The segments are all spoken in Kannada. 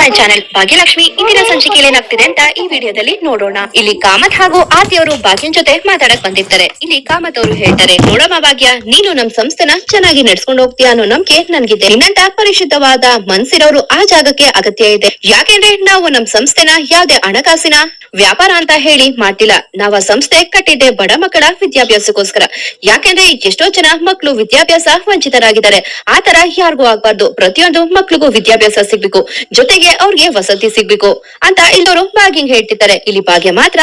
ಮೈ ಚಾನೆಲ್ ಭಾಗ್ಯಲಕ್ಷ್ಮಿ ಇಂದಿನ ಸಂಚಿಕೆಯಲ್ಲಿ ಏನಾಗ್ತಿದೆ ಅಂತ ಈ ವಿಡಿಯೋದಲ್ಲಿ ನೋಡೋಣ. ಇಲ್ಲಿ ಕಾಮತ್ ಹಾಗೂ ಆದಿಯವರು ಭಾಗ್ಯನ್ ಜೊತೆ ಮಾತಾಡಕ್ ಬಂದಿರ್ತಾರೆ. ಇಲ್ಲಿ ಕಾಮತ್ ಅವರು ಹೇಳ್ತಾರೆ, ನೋಡಮ್ಮ ಭಾಗ್ಯ, ನೀನು ನಮ್ ಸಂಸ್ಥೆನ ಚೆನ್ನಾಗಿ ನಡ್ಸ್ಕೊಂಡು ಹೋಗ್ತೀಯ ಅನ್ನೋ ನಂಬಿಕೆ ನನ್ಗಿದೆ. ನಿನ್ನಂತ ಪರಿಶುದ್ಧವಾದ ಮನ್ಸಿರೋರು ಆ ಜಾಗಕ್ಕೆ ಅಗತ್ಯ ಇದೆ. ಯಾಕೆಂದ್ರೆ ನಾವು ನಮ್ ಸಂಸ್ಥೆನ ಯಾವ್ದೇ ಹಣಕಾಸಿನ ವ್ಯಾಪಾರ ಅಂತ ಹೇಳಿ ಮಾಡ್ತಿಲ್ಲ. ನಾವ್ ಸಂಸ್ಥೆ ಕಟ್ಟಿದ್ದೆ ಬಡ ಮಕ್ಕಳ ವಿದ್ಯಾಭ್ಯಾಸಕ್ಕೋಸ್ಕರ. ಯಾಕೆಂದ್ರೆ ಎಷ್ಟೋ ಜನ ಮಕ್ಕಳು ವಿದ್ಯಾಭ್ಯಾಸ ವಂಚಿತರಾಗಿದ್ದಾರೆ. ಆತರ ತರ ಯಾರಿಗೂ ಆಗ್ಬಾರ್ದು. ಪ್ರತಿಯೊಂದು ಮಕ್ಳಿಗೂ ವಿದ್ಯಾಭ್ಯಾಸ ಸಿಗ್ಬೇಕು. ಜೊತೆಗೆ ಅವ್ರಿಗೆ ವಸತಿ ಸಿಗ್ಬೇಕು ಅಂತ ಇಲ್ದೋರು ಭಾಗ್ಯಂಗ್ ಹೇಳ್ತಿರ್ತಾರೆ. ಇಲ್ಲಿ ಭಾಗ್ಯ ಮಾತ್ರ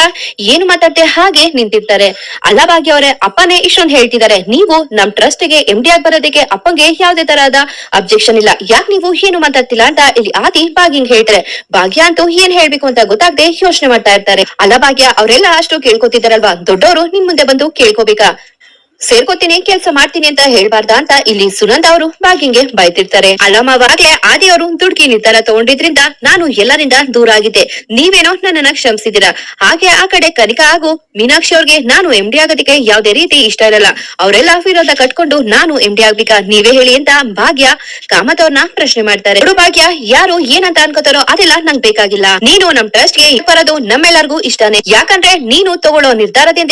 ಏನು ಮಾತಾಡ್ತೆ ಹಾಗೆ ನಿಂತಿರ್ತಾರೆ. ಅಲ್ಲ ಭಾಗ್ಯ ಅವರೇ, ಅಪ್ಪನೇ ಇಷ್ಟೊಂದು ಹೇಳ್ತಿದ್ದಾರೆ. ನೀವು ನಮ್ ಟ್ರಸ್ಟ್ಗೆ ಎಂ ಡಿ ಆಗಿ ಬರೋದಕ್ಕೆ ಅಪ್ಪಂಗೆ ಯಾವ್ದೇ ತರಹದ ಅಬ್ಜೆಕ್ಷನ್ ಇಲ್ಲ. ಯಾಕೆ ನೀವು ಏನು ಮಾತಾಡ್ತಿಲ್ಲ ಅಂತ ಇಲ್ಲಿ ಆದಿ ಭಾಗ್ಯಂಗ್ ಹೇಳ್ತಾರೆ. ಭಾಗ್ಯ ಅಂತೂ ಏನ್ ಹೇಳ್ಬೇಕು ಅಂತ ಗೊತ್ತಾಗದೆ ಯೋಚನೆ ಮಾಡ್ತಾ ಇರ್ತಾರೆ. ಅಲ್ಲ ಭಾಗ್ಯ, ಅವರೆಲ್ಲ ಅಷ್ಟು ಕೇಳ್ಕೊತಿದಾರಲ್ವಾ ದೊಡ್ಡವರು ನಿಮ್ ಮುಂದೆ ಬಂದು ಕೇಳ್ಕೋಬೇಕಾ? ಸೇರ್ಕೋತೀನಿ, ಕೆಲಸ ಮಾಡ್ತೀನಿ ಅಂತ ಹೇಳ್ಬಾರ್ದ ಅಂತ ಇಲ್ಲಿ ಸುನಂದ ಅವರು ಭಾಗ್ಯಂಗೆ ಬೈತಿರ್ತಾರೆ ಆದಿ ಅವರು ದುಡ್ಕಿ ನಿರ್ಧಾರ ತಗೊಂಡಿದ್ರಿಂದ ನಾನು ಎಲ್ಲರಿಂದ ದೂರ ಆಗಿದ್ದೆ. ನೀವೇನೋ ನನ್ನನ್ನ ಕ್ಷಮಿಸಿದಿರ ಹಾಗೆ ಆ ಕಡೆ ಕನಿಕಾ ಹಾಗೂ ಮೀನಾಕ್ಷಿ ಅವ್ರಿಗೆ ನಾನು ಎಂ ಡಿ ಆಗೋದಕ್ಕೆ ಯಾವ್ದೇ ರೀತಿ ಇಷ್ಟ ಇರಲ್ಲ. ಅವರೆಲ್ಲ ವಿರೋಧ ಕಟ್ಕೊಂಡು ನಾನು ಎಂ ಡಿ ಆಗ್ಬೇಕಾ? ನೀವೇ ಹೇಳಿ ಅಂತ ಭಾಗ್ಯ ಕಾಮತ್ ಅವ್ರನ್ನ ಪ್ರಶ್ನೆ ಮಾಡ್ತಾರೆ. ಭಾಗ್ಯ, ಯಾರು ಏನಂತ ಅನ್ಕೋತಾರೋ ಅದೆಲ್ಲ ನಂಗ್ ಬೇಕಾಗಿಲ್ಲ. ನೀನು ನಮ್ ಟ್ರಸ್ಟ್ಗೆ ಬರೋದು ನಮ್ಮೆಲ್ಲರಿಗೂ ಇಷ್ಟನೇ. ಯಾಕಂದ್ರೆ ನೀನು ತಗೊಳ್ಳೋ ನಿರ್ಧಾರದಿಂದ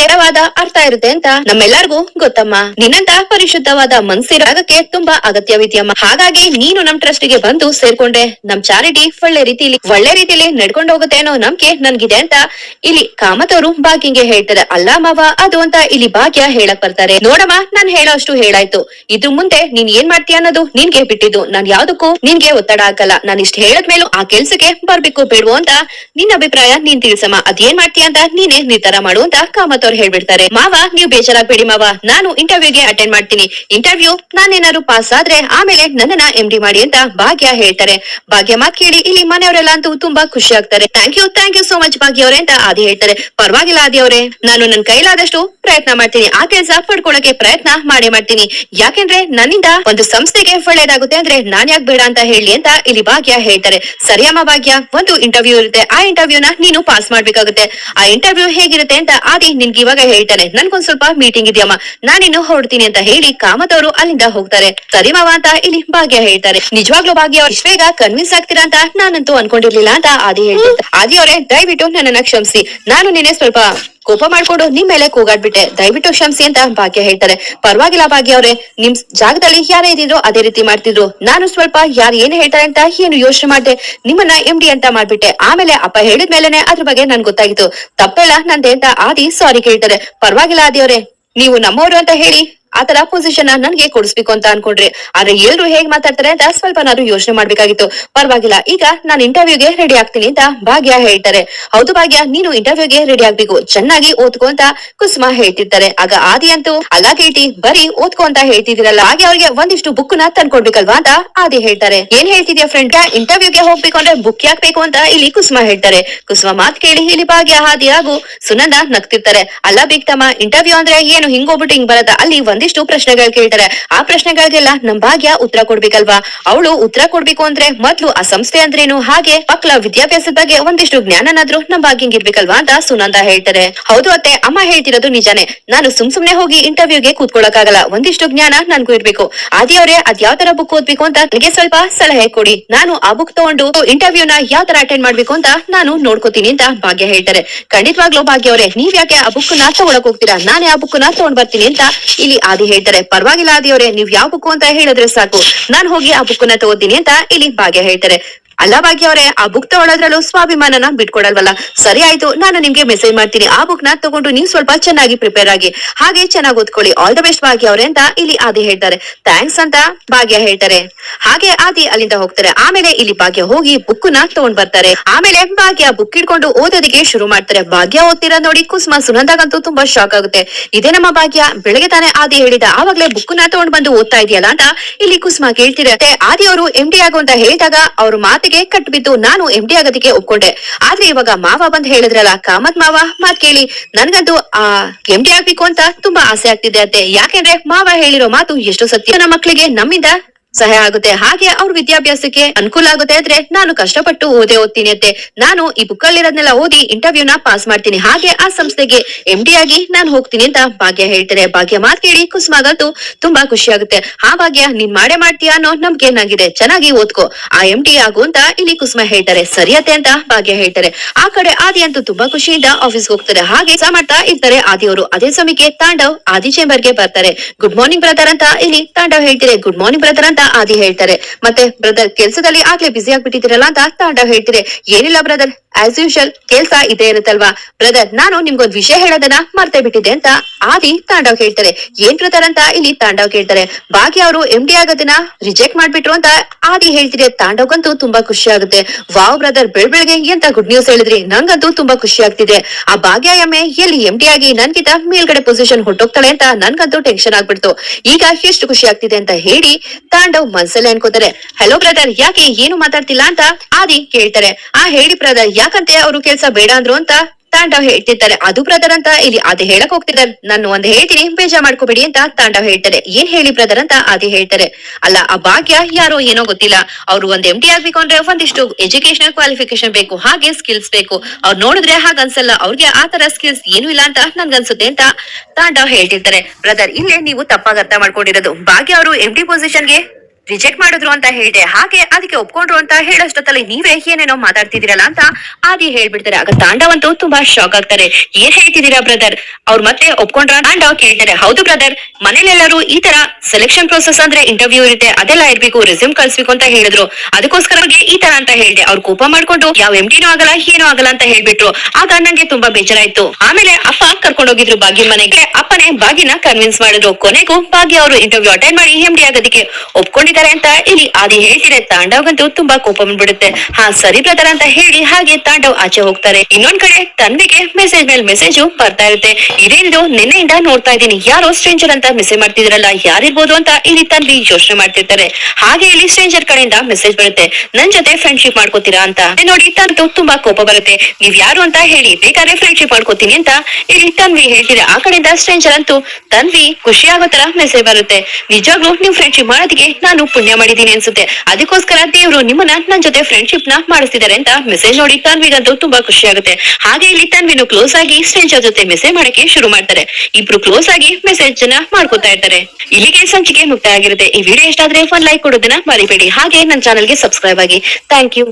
ಅರ್ಥ ಇರುತ್ತೆ ಅಂತ ನಮ್ಮೆಲ್ಲರಿಗೂ ಗೊತ್ತಮ್ಮ? ನಿನ್ನಂತ ಪರಿಶುದ್ಧವಾದ ಮನ್ಸಿರಾಗಕ್ಕೆ ತುಂಬಾ ಅಗತ್ಯವಿದೆಯಮ್ಮ. ಹಾಗಾಗಿ ನೀನು ನಮ್ ಟ್ರಸ್ಟ್ಗೆ ಬಂದು ಸೇರ್ಕೊಂಡೆ. ನಮ್ ಚಾರಿಟಿ ಒಳ್ಳೆ ರೀತಿಲಿ ಒಳ್ಳೆ ರೀತಿಲಿ ನಡ್ಕೊಂಡು ಹೋಗುತ್ತೆ ಅನ್ನೋ ನಂಬಿಕೆ ನನ್ಗಿದೆ ಅಂತ ಇಲ್ಲಿ ಕಾಮತವರು ಭಾಗ್ಯಂಗೆ ಹೇಳ್ತಾರೆ ಅಲ್ಲ ಮಾವ, ಅದು ಅಂತ ಇಲ್ಲಿ ಭಾಗ್ಯ ಹೇಳಕ್ ಬರ್ತಾರೆ. ನೋಡಮ್ಮ, ನಾನ್ ಹೇಳೋ ಅಷ್ಟು ಹೇಳಾಯ್ತು. ಇದ್ರ ಮುಂದೆ ನೀನ್ ಏನ್ ಮಾಡ್ತೀಯ ಅನ್ನೋದು ನಿನ್ಗೆ ಬಿಟ್ಟಿದ್ದು. ನಾನ್ ಯಾವ್ದಕ್ಕೂ ನಿನ್ಗೆ ಒತ್ತಡ ಹಾಕಲ್ಲ. ನಾನ್ ಇಷ್ಟ ಹೇಳದ್ಮೇಲೂ ಆ ಕೆಲ್ಸಕ್ಕೆ ಬರ್ಬೇಕು ಬೇಡ್ವೋ ಅಂತ ನಿನ್ನ ಅಭಿಪ್ರಾಯ ನೀನ್ ತಿಳಿಸಮ್ಮ. ಅದೇನ್ ಮಾಡ್ತೀಯ ಅಂತ ನೀನೇ ನಿರ್ಧಾರ ಮಾಡು ಅಂತ ಕಾಮತ್ ಅವ್ರು ಹೇಳ್ಬಿಡ್ತಾರೆ. ಮಾವ, ನೀವು ಬೇಜಾರಾಗ್ಬೇಡಿ ಮಾವ. ನಾನು ಇಂಟರ್ವ್ಯೂಗೆ ಅಟೆಂಡ್ ಮಾಡ್ತೀನಿ. ಇಂಟರ್ವ್ಯೂ ನಾನೇನಾದ್ರು ಪಾಸ್ ಆದ್ರೆ ಆಮೇಲೆ ನನ್ನನ್ನ ಎಂ ಡಿ ಮಾಡಿ ಅಂತ ಭಾಗ್ಯ ಹೇಳ್ತಾರೆ. ಭಾಗ್ಯ ಮಾತ್ ಕೇಳಿ ಇಲ್ಲಿ ಮನೆಯವರೆಲ್ಲ ಅಂತೂ ತುಂಬಾ ಖುಷಿ ಆಗ್ತಾರೆ. Thank you thank you so much Bhagya ಅವರೇ ಅಂತ ಆದಿ ಹೇಳ್ತಾರೆ. ಪರವಾಗಿಲ್ಲ ಆದಿ ಅವರೇ, ನಾನು ನನ್ನ ಕೈಲಾದಷ್ಟು ಪ್ರಯತ್ನ ಮಾಡ್ತೀನಿ. ಆ ಕೆಲಸ ಪಡ್ಕೊಳಕ್ಕೆ ಪ್ರಯತ್ನ ಮಾಡೇ ಮಾಡ್ತೀನಿ. ಯಾಕೆಂದ್ರೆ ನನ್ನಿಂದ ಒಂದು ಸಂಸ್ಥೆಗೆ ಒಳ್ಳೇದಾಗುತ್ತೆ ಅಂದ್ರೆ ನಾನ್ ಯಾಕೆ ಬೇಡ ಅಂತ ಹೇಳಿ ಅಂತ ಇಲ್ಲಿ ಭಾಗ್ಯ ಹೇಳ್ತಾರೆ. ಸರಿಯಮ್ಮ ಭಾಗ್ಯ, ಒಂದು ಇಂಟರ್ವ್ಯೂ ಇರುತ್ತೆ. ಆ ಇಂಟರ್ವ್ಯೂನ ನೀನು ಪಾಸ್ ಮಾಡ್ಬೇಕಾಗುತ್ತೆ. ಆ ಇಂಟರ್ವ್ಯೂ ಹೇಗಿರುತ್ತೆ ಅಂತ ಆದಿ ನಿನ್ಗೆ ಇವಾಗ ಹೇಳ್ತಾರೆ. ನನ್ಗೊಂದ್ ಸ್ವಲ್ಪ ಮೀಟಿಂಗ್ ಇದೆಯಮ್ಮ. ನಾನಿನ್ನು ಹೊರಡ್ತೀನಿ ಅಂತ ಹೇಳಿ ಕಾಮತ್ ಅಲ್ಲಿಂದ ಹೋಗ್ತಾರೆ. ಸರಿ ಮಾವ ಅಂತ ಇಲ್ಲಿ ಭಾಗ್ಯ ಹೇಳ್ತಾರೆ. ನಿಜವಾಗ್ಲೂ ಭಾಗ್ಯ ಅವ್ರು ಇಷ್ಟ್ ಕನ್ವಿನ್ಸ್ ಆಗ್ತೀರಾ ಅಂತ ನಾನಂತೂ ಅನ್ಕೊಂಡಿರ್ಲಿಲ್ಲ ಅಂತ ಆದಿ ಹೇಳ್ತಾರೆ ಆದಿ ಅವರೇ, ದಯವಿಟ್ಟು ನನ್ನನ್ನ ಕ್ಷಮಿಸಿ. ನಾನು ನಿನ್ನೆ ಸ್ವಲ್ಪ ಕೋಪ ಮಾಡ್ಕೊಂಡು ನಿಮ್ ಮೇಲೆ ಕೂಗಾಡ್ಬಿಟ್ಟೆ. ದಯವಿಟ್ಟು ಕ್ಷಮಿಸಿ ಅಂತ ಭಾಗ್ಯ ಹೇಳ್ತಾರೆ. ಪರವಾಗಿಲ್ಲ ಭಾಗ್ಯ ಅವ್ರೆ, ನಿಮ್ ಜಾಗದಲ್ಲಿ ಯಾರೇ ಇದ್ದಿದ್ರು ಅದೇ ರೀತಿ ಮಾಡ್ತಿದ್ರು. ನಾನು ಸ್ವಲ್ಪ ಯಾರು ಏನ್ ಹೇಳ್ತಾರೆ ಅಂತ ಏನು ಯೋಚನೆ ಮಾಡ್ದೆ, ನಿಮ್ಮನ್ನ ಎಂ ಡಿ ಅಂತ ಮಾಡ್ಬಿಟ್ಟೆ. ಆಮೇಲೆ ಅಪ್ಪ ಹೇಳಿದ್ಮೇಲೆನೆ ಅದ್ರ ಬಗ್ಗೆ ನನ್ ಗೊತ್ತಾಗಿತ್ತು ತಪ್ಪೆಲ್ಲ ನಂದೆ ಅಂತ ಆದಿ ಸಾರಿ ಕೇಳ್ತಾರೆ. ಪರವಾಗಿಲ್ಲ ಆದಿ ಅವ್ರೆ. ನೀವು ನಮ್ಮವರು ಅಂತ ಹೇಳಿ. ಆತರ ಪೊಸಿಷನ್ ನನ್ಗೆ ಕೊಡಿಸ್ಬೇಕು ಅಂತ ಅನ್ಕೊಂಡ್ರಿ. ಆದ್ರೆ ಎಲ್ರು ಹೇಗ್ ಮಾತಾಡ್ತಾರೆ ಅಂತ ಸ್ವಲ್ಪ ನಾನು ಯೋಚನೆ ಮಾಡ್ಬೇಕಾಗಿತ್ತು. ಪರವಾಗಿಲ್ಲ, ಈಗ ನಾನು ಇಂಟರ್ವ್ಯೂಗೆ ರೆಡಿ ಆಗ್ತೀನಿ ಅಂತ ಭಾಗ್ಯ ಹೇಳ್ತಾರೆ. ಹೌದು ಭಾಗ್ಯ, ನೀನು ಇಂಟರ್ವ್ಯೂಗೆ ರೆಡಿ ಆಗ್ಬೇಕು. ಚೆನ್ನಾಗಿ ಓದ್ಕೊ ಅಂತ ಕುಸುಮ ಹೇಳ್ತಿರ್ತಾರೆ. ಆಗ ಆದಿ ಅಂತೂ ಅಲ್ಲ ಕೇಟಿ ಬರೀ ಓದ್ಕೊ ಅಂತ ಹೇಳ್ತಿದಿರಲ್ಲ ಹಾಗೆ ಅವ್ರಿಗೆ ಒಂದಿಷ್ಟು ಬುಕ್ನ ತಂದ್ಕೊಡ್ಬೇಕಲ್ವಾ ಅಂತ ಆದಿ ಹೇಳ್ತಾರೆ. ಏನ್ ಹೇಳ್ತಿದ್ಯಾ ಫ್ರೆಂಡ್ ಇಂಟರ್ವ್ಯೂಗೆ ಹೋಗ್ಬೇಕು ಅಂದ್ರೆ ಬುಕ್ ಯಾಕ್ಬೇಕು ಅಂತ ಇಲ್ಲಿ ಕುಸುಮ ಹೇಳ್ತಾರೆ. ಕುಸುಮ ಮಾತ್ ಕೇಳಿ ಇಲ್ಲಿ ಭಾಗ್ಯ ಹಾದಿ ಹಾಗೂ ಸುನಂದ ನಗ್ತಿರ್ತಾರೆ. ಅಲ್ಲ ಬಿಗ್ತಮ್ಮ ಇಂಟರ್ವ್ಯೂ ಅಂದ್ರೆ ಏನು? ಹಿಂಗೋಗ್ಬಿಟ್ಟು ಹಿಂಗ್ ಬರತ್ತ? ಅಲ್ಲಿ ಒಂದಿಷ್ಟು ಪ್ರಶ್ನೆಗಳು ಕೇಳ್ತಾರೆ. ಆ ಪ್ರಶ್ನೆಗಳಿಗೆಲ್ಲ ನಮ್ ಭಾಗ್ಯ ಉತ್ತರ ಕೊಡ್ಬೇಕಲ್ವಾ? ಅವಳು ಉತ್ತರ ಕೊಡ್ಬೇಕು ಅಂದ್ರೆ ಮೊದ್ಲು ಆ ಸಂಸ್ಥೆ ಅಂದ್ರೇನು? ಹಾಗೆ ಮಕ್ಕಳ ವಿದ್ಯಾಭ್ಯಾಸದ ಬಗ್ಗೆ ಒಂದಿಷ್ಟು ಜ್ಞಾನನಾದ್ರೂ ನಮ್ ಭಾಗ್ಯಂಗ್ ಇರ್ಬೇಕಲ್ವಾ ಅಂತ ಸುನಂದ ಹೇಳ್ತಾರೆ. ಹೌದು ಅತ್ತೆ, ಅಮ್ಮ ಹೇಳ್ತಿರೋದು ನಿಜಾನೇ. ನಾನು ಸುಮ್ ಸುಮ್ನೆ ಹೋಗಿ ಇಂಟರ್ವ್ಯೂಗೆ ಕೂತ್ಕೊಳ್ಳಕ್ಕಾಗಲ್ಲ ಒಂದಿಷ್ಟು ಜ್ಞಾನ ನನ್ಗೂ ಇರ್ಬೇಕು. ಆದಿ ಅವರೇ, ಅದ್ ಯಾವ ತರ ಬುಕ್ ಓದ್ಬೇಕು ಅಂತ ನನಗೆ ಸ್ವಲ್ಪ ಸಲಹೆ ಕೊಡಿ. ನಾನು ಆ ಬುಕ್ ತಗೊಂಡು ಇಂಟರ್ವ್ಯೂ ನ ಯಾವ ತರ ಅಟೆಂಡ್ ಮಾಡ್ಬೇಕು ಅಂತ ನಾನು ನೋಡ್ಕೋತೀನಿ ಅಂತ ಭಾಗ್ಯ ಹೇಳ್ತಾರೆ. ಖಂಡಿತವಾಗ್ಲೂ ಭಾಗ್ಯ ಅವರೇ ನೀವ್ ಯಾಕೆ ಆ ಬುಕ್ನ ತಗೊಳಕ್ ಹೋಗ್ತೀರಾ? ನಾನೇ ಆ ಬುಕ್ನ ತಗೊಂಡ್ ಬರ್ತೀನಿ ಅಂತ ಇಲ್ಲಿ ಆದಿ ಹೇಳ್ತಾರೆ. ಪರವಾಗಿಲ್ಲ ಆದಿ ಅವರೇ, ನೀವ್ ಯಾವ ಬುಕ್ ಅಂತ ಹೇಳಿದ್ರೆ ಸಾಕು. ನಾನ್ ಹೋಗಿ ಆ ಬುಕ್ನ ತಗೋತೀನಿ ಅಂತ ಇಲ್ಲಿ ಭಾಗ್ಯ ಹೇಳ್ತಾರೆ. ಅಲ್ಲ ಭಾಗ್ಯ ಅವರೇ, ಆ ಬುಕ್ ತಗೊಳ್ಳೋದ್ರಲ್ಲೂ ಸ್ವಾಭಿಮಾನನ ಬಿಟ್ಕೊಡಲ್ವಲ್ಲ? ಸರಿ ಆಯ್ತು, ನಾನು ನಿಮ್ಗೆ ಮೆಸೇಜ್ ಮಾಡ್ತೀನಿ. ಆ ಬುಕ್ನ ತಗೊಂಡು ನೀವು ಸ್ವಲ್ಪ ಚೆನ್ನಾಗಿ ಪ್ರಿಪೇರ್ ಆಗಿ. ಹಾಗೆ ಚೆನ್ನಾಗಿ ಓದ್ಕೊಳ್ಳಿ. ಆಲ್ ದ ಬೆಸ್ಟ್ ಭಾಗ್ಯ ಅವರೇ ಅಂತ ಇಲ್ಲಿ ಆದಿ ಹೇಳ್ತಾರೆ. ಥ್ಯಾಂಕ್ಸ್ ಅಂತ ಭಾಗ್ಯ ಹೇಳ್ತಾರೆ. ಹಾಗೆ ಆದಿ ಅಲ್ಲಿಂದ ಹೋಗ್ತಾರೆ. ಆಮೇಲೆ ಇಲ್ಲಿ ಭಾಗ್ಯ ಹೋಗಿ ಬುಕ್ನ ತಗೊಂಡ್ ಬರ್ತಾರೆ. ಆಮೇಲೆ ಭಾಗ್ಯ ಬುಕ್ ಇಟ್ಕೊಂಡು ಓದೋದಕ್ಕೆ ಶುರು ಮಾಡ್ತಾರೆ. ಭಾಗ್ಯ ಓದ್ತಿರ ನೋಡಿ, ಕುಸುಮ ಸುನಂದಾಗಂತೂ ತುಂಬಾ ಶಾಕ್ ಆಗುತ್ತೆ. ಇದೇ ನಮ್ಮ ಭಾಗ್ಯ. ಬೆಳಗ್ಗೆ ತಾನೇ ಆದಿ ಹೇಳಿದ, ಆವಾಗ್ಲೇ ಬುಕ್ನ ತಗೊಂಡ್ ಬಂದು ಓದ್ತಾ ಇದೆಯಲ್ಲ ಅಂತ ಇಲ್ಲಿ ಕುಸ್ಮ ಕೇಳ್ತಿರತ್ತೆ ಆದಿ ಅವರು ಎಂ ಡಿ ಆಗು ಅಂತ ಹೇಳಿದಾಗ, ಅವ್ರ ಮಾತಿಗೆ ಕಟ್ಬಿದ್ದು ನಾನು ಎಂ ಡಿ ಆಗೋದಕ್ಕೆ ಒಪ್ಕೊಂಡೆ. ಆದ್ರೆ ಇವಾಗ ಮಾವ ಬಂದ್ ಹೇಳಿದ್ರಲ್ಲ, ಕಾಮತ್ ಮಾವ, ಮಾತ್ ಕೇಳಿ, ನನ್ಗಂತೂ, ಆ ಎಂ ಡಿ ಆಗ್ಬೇಕು ಅಂತ ತುಂಬಾ ಆಸೆ ಆಗ್ತಿದೆ ಅಂತೆ ಯಾಕೆಂದ್ರೆ ಮಾವ ಹೇಳಿರೋ ಮಾತು ಎಷ್ಟು ಸತ್ಯ. ನಮ್ಮ ಮಕ್ಳಿಗೆ ನಮ್ಮಿಂದ ಸಹಾಯ ಆಗುತ್ತೆ. ಹಾಗೆ ಅವ್ರ ವಿದ್ಯಾಭ್ಯಾಸಕ್ಕೆ ಅನುಕೂಲ ಆಗುತ್ತೆ ಅಂದ್ರೆ ನಾನು ಕಷ್ಟಪಟ್ಟು ಓದೇ ಓದ್ತೀನಿ ಅಂತೆ. ನಾನು ಈ ಬುಕ್ ಅಲ್ಲಿರೋದ್ನೆಲ್ಲ ಓದಿ ಇಂಟರ್ವ್ಯೂನ ಪಾಸ್ ಮಾಡ್ತೀನಿ. ಹಾಗೆ ಆ ಸಂಸ್ಥೆಗೆ ಎಂ ಡಿ ಆಗಿ ನಾನು ಹೋಗ್ತೀನಿ ಅಂತ ಭಾಗ್ಯ ಹೇಳ್ತಾರೆ. ಭಾಗ್ಯ ಮಾತ್ ಕೇಳಿ ಕುಸುಮಾಗಂತೂ ತುಂಬಾ ಖುಷಿ ಆಗುತ್ತೆ. ಆ ಭಾಗ್ಯ ನೀನ್ ಮಾಡೇ ಮಾಡ್ತೀಯಾ ಅನ್ನೋ ನಮ್ಗೆ ಏನಾಗಿದೆ? ಚೆನ್ನಾಗಿ ಓದ್ಕೋ. ಆ ಎಂ ಡಿ ಆಗು ಅಂತ ಇಲ್ಲಿ ಕುಸುಮ ಹೇಳ್ತಾರೆ. ಸರಿಯತ್ತೆ ಅಂತ ಭಾಗ್ಯ ಹೇಳ್ತಾರೆ. ಆ ಕಡೆ ಆದಿ ಅಂತೂ ತುಂಬಾ ಖುಷಿಯಿಂದ ಆಫೀಸ್ ಹೋಗ್ತಾರೆ. ಹಾಗೆ ಕೆಲಸ ಮಾಡ್ತಾ ಇರ್ತಾರೆ ಆದಿ ಅವರು ಅದೇ ಸಮಯಕ್ಕೆ ತಾಂಡವ್ ಆದಿ ಚೇಂಬರ್ಗೆ ಬರ್ತಾರೆ. ಗುಡ್ ಮಾರ್ನಿಂಗ್ ಬ್ರದರ್ ಅಂತ ಇಲ್ಲಿ ತಾಂಡವ್ ಹೇಳ್ತಾರೆ ಗುಡ್ ಮಾರ್ನಿಂಗ್ ಬ್ರದರ್ ಅಂತ ಆದಿ ಹೇಳ್ತಾರೆ. ಮತ್ತೆ ಬ್ರದರ್ ಕೆಲ್ಸದಲ್ಲಿ ಆಗ್ಲೇ ಬಿಸಿ ಆಗ್ಬಿಟ್ಟಿದ್ದೀರಲ್ಲ ಅಂತ ತಾಂಡವ್ ಹೇಳ್ತೀರಿ ಏನಿಲ್ಲ ಬ್ರದರ್ ಆಸ್ ಯೂಶಲ್ ಕೆಲ್ಸ ಇದೇ ಇರುತ್ತಲ್ವಾ? ಬ್ರದರ್ ನಾನು ನಿಮ್ಗೊಂದ್ ವಿಷಯ ಹೇಳೋದನ್ನ ಮರ್ತೇ ಬಿಟ್ಟಿದ್ದೆ ಅಂತ ಆದಿ ತಾಂಡವ್ ಹೇಳ್ತಾರೆ. ಏನ್ ಬ್ರದರ್ ಅಂತ ಇಲ್ಲಿ ತಾಂಡವ್ ಕೇಳ್ತಾರೆ. ಭಾಗ್ಯ ಅವರು ಎಂ ಡಿ ಆಗೋದನ್ನ ರಿಜೆಕ್ಟ್ ಮಾಡ್ಬಿಟ್ರು ಅಂತ ಆದಿ ಹೇಳ್ತೀರಿ ತಾಂಡವ್ಗಂತೂ ತುಂಬಾ ಖುಷಿ ಆಗುತ್ತೆ. ವಾವ್ ಬ್ರದರ್ ಬೆಳ್ ಬೆಳಗ್ಗೆ ಎಂತ ಗುಡ್ ನ್ಯೂಸ್ ಹೇಳಿದ್ರಿ. ನಂಗಂತೂ ತುಂಬಾ ಖುಷಿ ಆಗ್ತಿದೆ. ಆ ಭಾಗ್ಯ ಎಮ್ಮೆ ಎಲ್ಲಿ ಎಂ ಡಿ ಆಗಿ ನನ್ಗಿಂತ ಮೇಲ್ಗಡೆ ಪೊಸಿಷನ್ ಹೊಟ್ಟೋಗ್ತಾಳೆ ಅಂತ ನನ್ಗಂತೂ ಟೆನ್ಷನ್ ಆಗ್ಬಿಡ್ತು. ಈಗ ಎಷ್ಟು ಖುಷಿ ಆಗ್ತಿದೆ ಅಂತ ಹೇಳಿ ತಾಂಡವ್ ಮನ್ಸಲ್ಲೇ ಅನ್ಕೋತಾರೆ ಹಲೋ ಬ್ರದರ್ ಯಾಕೆ ಏನು ಮಾತಾಡ್ತಿಲ್ಲ ಅಂತ? ಆದಿ ಕೇಳ್ತಾರೆ, ಆ ಹೇಳಿ ಬ್ರದರ್ ಯಾಕಂತೆ ಅವರು ಕೆಲ್ಸ ಬೇಡ ಅಂದ್ರು ಅಂತ? ತಾಂಡವ್ ಹೇಳ್ತಿರ್ತಾರೆ, ಅದು ಬ್ರದರ್ ಅಂತ ಇಲ್ಲಿ ಆದಿ ಹೇಳಕ್ ಹೋಗ್ತಿದ್ದಾರೆ ನಾನು ಒಂದ್ ಹೇಳ್ತೀನಿ, ಬೇಜಾರ್ ಮಾಡ್ಕೋಬೇಡಿ ಅಂತ ತಾಂಡವ್ ಹೇಳ್ತಾರೆ, ಏನ್ ಹೇಳಿ ಬ್ರದರ್ ಅಂತ ಆದಿ ಹೇಳ್ತಾರೆ. ಅಲ್ಲ, ಆ ಭಾಗ್ಯ ಯಾರು ಏನೋ ಗೊತ್ತಿಲ್ಲ, ಅವ್ರು ಒಂದ್ ಎಂ ಟಿ ಆಗ್ಬೇಕು ಅಂದ್ರೆ ಒಂದಿಷ್ಟು ಎಜುಕೇಶನಲ್ ಕ್ವಾಲಿಫಿಕೇಶನ್ ಬೇಕು, ಹಾಗೆ ಸ್ಕಿಲ್ಸ್ ಬೇಕು, ಅವ್ರು ನೋಡಿದ್ರೆ ಹಾಗನ್ಸಲ್ಲ ಅವ್ರಿಗೆ ಆ ತರ ಸ್ಕಿಲ್ಸ್ ಏನು ಇಲ್ಲ ಅಂತ ನನ್ಗನ್ಸುತ್ತೆ ಅಂತ ತಾಂಡವ್ ಹೇಳ್ತಿರ್ತಾರೆ. ಬ್ರದರ್ ಇಲ್ಲೇ ನೀವು ತಪ್ಪಾಗಿ ಅರ್ಥ ಮಾಡ್ಕೊಂಡಿರೋದು, ಭಾಗ್ಯ ಅವರು ಎಂ ಟಿ ಪೊಸಿಷನ್ಗೆ ರಿಜೆಕ್ಟ್ ಮಾಡಿದ್ರು ಅಂತ ಹೇಳಿದೆ. ಹಾಗೆ ಅದಕ್ಕೆ ಒಪ್ಕೊಂಡ್ರು ಅಂತ ಹೇಳಷ್ಟೊತ್ತಲ್ಲಿ ನೀವೇ ಏನೇನೋ ಮಾತಾಡ್ತಿದ್ದೀರಲ್ಲ ಅಂತ ಆದಿ ಹೇಳ್ಬಿಡ್ತಾರೆ. ಆಗ ತಾಂಡವಂತೂ ತುಂಬಾ ಶಾಕ್ ಆಗ್ತಾರೆ. ಏನ್ ಹೇಳ್ತಿದ್ದೀರಾ ಬ್ರದರ್ ಅವ್ರು ಮತ್ತೆ ಒಪ್ಕೊಂಡ್ರ? ತಾಂಡವ್ ಕೇಳ್ತಾರೆ, ಹೌದು ಬ್ರದರ್ ಮನೇಲೆಲ್ಲರೂ ಈ ತರ ಸೆಲೆಕ್ಷನ್ ಪ್ರೊಸೆಸ್ ಅಂದ್ರೆ ಇಂಟರ್ವ್ಯೂ ಇರುತ್ತೆ. ಅದೆಲ್ಲ ಇರ್ಬೇಕು ರೆಸ್ಯೂಮ್ ಕಳ್ಸ್ಬೇಕು ಅಂತ ಹೇಳಿದ್ರು. ಅದಕ್ಕೋಸ್ಕರ ಅವ್ರಿಗೆ ಈ ತರ ಅಂತ ಹೇಳಿದೆ. ಅವ್ರು ಕೋಪ ಮಾಡ್ಕೊಂಡು, ಯಾವ ಎಂ ಡಿನೂ ಆಗಲ್ಲ, ಏನೂ ಆಗಲ್ಲ ಅಂತ ಹೇಳ್ಬಿಟ್ರು. ಆಗ ನಂಗೆ ತುಂಬಾ ಬೇಜಾರಾಯ್ತು. ಆಮೇಲೆ ಅಪ್ಪ ಕರ್ಕೊಂಡೋಗಿದ್ರು ಭಾಗ್ಯ ಮನೆಗೆ. ಅಪ್ಪನೇ ಬಾಗಿನ ಕನ್ವಿನ್ಸ್ ಮಾಡಿದ್ರು. ಕೊನೆಗೂ ಭಾಗ್ಯ ಅವರು ಇಂಟರ್ವ್ಯೂ ಅಟೆಂಡ್ ಮಾಡಿ ಎಂ ಡಿ ಆಗೋದಕ್ಕೆ ಅಂತ ಇಲ್ಲಿ ಆದಿ ಹೇಳ್ತಿದೆ ತಾಂಡವ್ಗಂತೂ ತುಂಬಾ ಕೋಪ ಬಂದ್ಬಿಡುತ್ತೆ. ಹಾ, ಸರಿ ಬ್ರದರ್ ಅಂತ ಹೇಳಿ ಹಾಗೆ ತಾಂಡವ್ ಆಚೆ ಹೋಗ್ತಾರೆ. ಇನ್ನೊಂದ್ ಕಡೆ ತನ್ವಿಗೆ ಮೆಸೇಜ್ ಮೇಲೆ ಮೆಸೇಜ್ ಬರ್ತಾ ಇರುತ್ತೆ. ಇದೇನಿದು, ನಿನ್ನೆಯಿಂದ ನೋಡ್ತಾ ಇದ್ದೀನಿ. ಯಾರೋ ಸ್ಟ್ರೇಂಜರ್ ಅಂತ ಮೆಸೇಜ್ ಮಾಡ್ತಿದ್ರಲ್ಲ, ಯಾರಿರ್ಬೋದು ಅಂತ ಇಲ್ಲಿ ತನ್ವಿ ಯೋಚನೆ ಮಾಡ್ತಿರ್ತಾರೆ. ಹಾಗೆ ಇಲ್ಲಿ ಸ್ಟ್ರೇಂಜರ್ ಕಡೆಯಿಂದ ಮೆಸೇಜ್ ಬರುತ್ತೆ. ನನ್ ಜೊತೆ ಫ್ರೆಂಡ್ಶಿಪ್ ಮಾಡ್ಕೋತೀರಾ ಅಂತ. ನೋಡಿ ತಂತು ತುಂಬಾ ಕೋಪ ಬರುತ್ತೆ. ನೀವ್ ಯಾರು ಅಂತ ಹೇಳಿ ಬೇಕಾದ್ರೆ ಫ್ರೆಂಡ್ಶಿಪ್ ಮಾಡ್ಕೋತೀನಿ ಅಂತ ಇಲ್ಲಿ ತನ್ವಿ ಹೇಳ್ತಿದೆ. ಆ ಕಡೆಯಿಂದ ಸ್ಟ್ರೇಂಜರ್ ಅಂತೂ ತನ್ವಿ ಖುಷಿ ಆಗೋ ತರ ಮೆಸೇಜ್ ಬರುತ್ತೆ. ನಿಜವಾಗ್ಲೂ ನೀವು ಫ್ರೆಂಡ್ಶಿಪ್ ಮಾಡೋದಕ್ಕೆ ನಾನು ಪುಣ್ಯ ಮಾಡಿದೀನಿ ಅನ್ಸುತ್ತೆ. ಅದಕ್ಕೋಸ್ಕರ ದೇವ್ರು ನಿಮ್ಮನ್ನ ನನ್ ಜೊತೆ ಫ್ರೆಂಡ್ಶಿಪ್ನ ಮಾಡಿಸ್ತಿದ್ದಾರೆ ಅಂತ ಮೆಸೇಜ್ ನೋಡಿ ತನ್ವಿಗಂತೂ ತುಂಬಾ ಖುಷಿ ಆಗುತ್ತೆ. ಹಾಗೆ ಇಲ್ಲಿ ತನ್ವಿನು ಕ್ಲೋಸ್ ಆಗಿ ಸ್ಟ್ರೇಂಜರ್ ಜೊತೆ ಮೆಸೇಜ್ ಮಾಡಕ್ಕೆ ಶುರು ಮಾಡ್ತಾರೆ. ಇಬ್ರು ಕ್ಲೋಸ್ ಆಗಿ ಮೆಸೇಜ್ನ ಮಾಡ್ಕೋತಾ ಇರ್ತಾರೆ. ಇಲ್ಲಿಗೆ ಸಂಚಿಕೆ ಮುಕ್ತಾಯ ಆಗಿರುತ್ತೆ. ಈ ವಿಡಿಯೋ ಇಷ್ಟ ಆದ್ರೆ ಒಂದ್ ಲೈಕ್ ಕೊಡೋದನ್ನ ಮರಿಬೇಡಿ. ಹಾಗೆ ನನ್ನ ಚಾನಲ್ಗೆ ಸಬ್ಸ್ಕ್ರೈಬ್ ಆಗಿ. Thank you